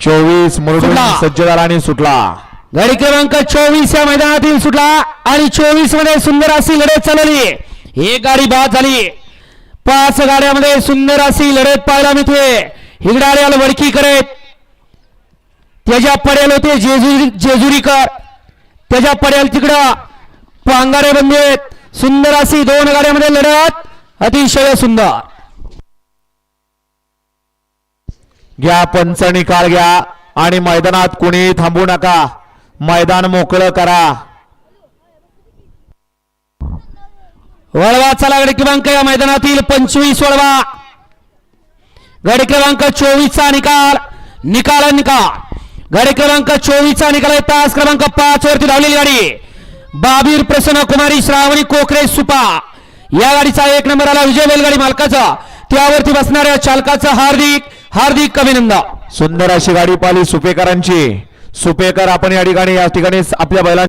चोवीस मुरडून सुटला. सज्ज झाला आणि सुटला. गाडी क्रमांक चोवीस या मैदानातील सुटला आणि चोवीसमध्ये सुंदर अशी लढत चालवली एक गाडी बाद झाली. पाच गाड्यामध्ये सुंदर अशी लढत पाहायला मिळते. हिगडा आल्याला वडकी करत. त्याच्या पड्याल होते जेजुरी जेजुरीकर. त्याच्या पड्याल तिकडं पांगारे बंधू आहेत. सुंदर अशी दोन गाड्यामध्ये लढत. अतिशय सुंदर. घ्या पंच निकाल घ्या आणि मैदानात कोणी थांबू नका. मैदान मोकळं करा. वळवाचा चला क्रमांक या मैदानातील पंचवीस वळवा. गड क्रमांक चोवीसचा निकाल निकाल निकाल. गड क्रमांक चोवीसचा निकाल आहे. तास क्रमांक पाच वरती धावलेली गाडी. बाबीर प्रसन्न कुमारी श्रावणी कोकरे सुपा. या गाडीचा एक नंबर आला विजय बैलगाडी मालकाचा. त्यावरती बसणाऱ्या चालकाचा हार्दिक हार्दिक अभिनंदन. सुंदर अशी गाडी पाहिली सुपेकरांची. सुपेकर आपण या ठिकाणी या ठिकाणी आपल्या बैलांची